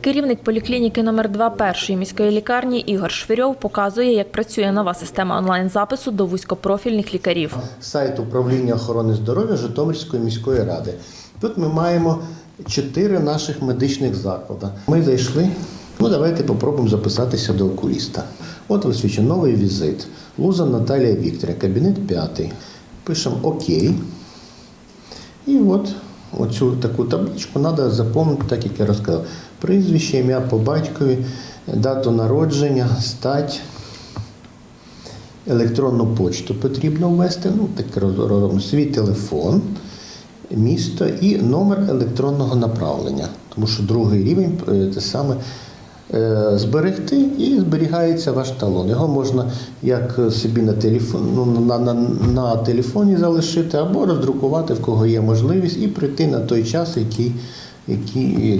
Керівник поліклініки номер 2 першої міської лікарні Ігор Швирьов показує, як працює нова система онлайн-запису до вузькопрофільних лікарів. сайт управління охорони здоров'я Житомирської міської ради. Тут ми маємо чотири наших медичних заклади. Ми зайшли. Ну, давайте попробуємо записатися до окуліста. От висвічено новий візит. Луза Наталія Вікторія, кабінет п'ятий. Пишемо ОК. І от оцю таку табличку треба заповнити, так як я розказав. Прізвище, ім'я по батькові, дату народження, стать. Електронну почту потрібно ввести, ну так розробимо, свій телефон, місто і номер електронного направлення. Тому що другий рівень це те саме е, зберегти і зберігається ваш талон. Його можна як собі на телефон, ну, на, на, на телефоні залишити або роздрукувати, в кого є можливість, і прийти на той час, який,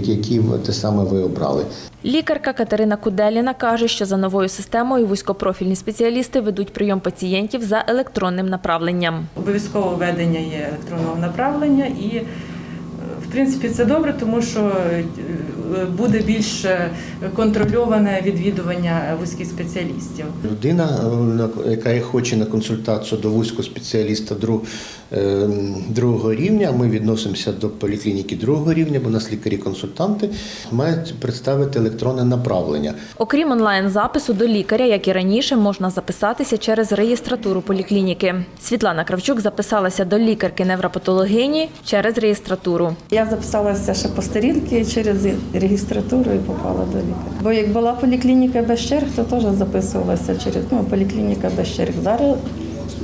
який ви- те саме ви обрали. Лікарка Катерина Куделіна каже, що за новою системою вузькопрофільні спеціалісти ведуть прийом пацієнтів за електронним направленням. Обов'язково введення є електронного направлення, і е, принципі це добре, тому що е, буде більш контрольоване відвідування вузьких спеціалістів. Людина, е, на- яка хоче на консультацію до вузького спеціаліста друг- е, другого рівня, ми відносимося до поліклініки другого рівня, бо у нас лікарі-консультанти мають представити електронне направлення. Окрім онлайн-запису до лікаря, як і раніше, можна записатися через реєстратуру поліклініки. Світлана Кравчук записалася до лікарки-невропатологині через реєстратуру. Я записалася ще по старінки через реєстратуру і попала до лікаря. Бо як була поліклініка без черг, то теж записувалася через ну, поліклініка без черг. Зараз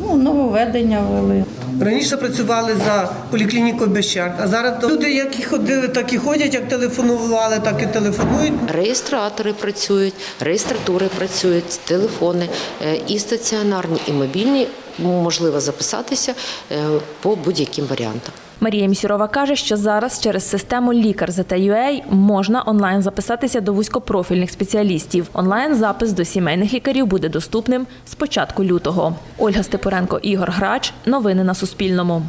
ну, нововведення ввели. Раніше працювали за поліклінікою без черг, а зараз люди, як і ходили, так і ходять, як телефонували, так і телефонують. Реєстратори працюють, реєстратури працюють, телефони е, і стаціонарні, і мобільні. Можливо записатися е, по будь-яким варіантам. Марія Місюрова каже, що зараз через систему лікар ЗТЮА можна онлайн записатися до вузькопрофільних спеціалістів. Онлайн-запис до сімейних лікарів буде доступним з початку лютого. Ольга Степуренко, Ігор Грач. Новини на Суспільному.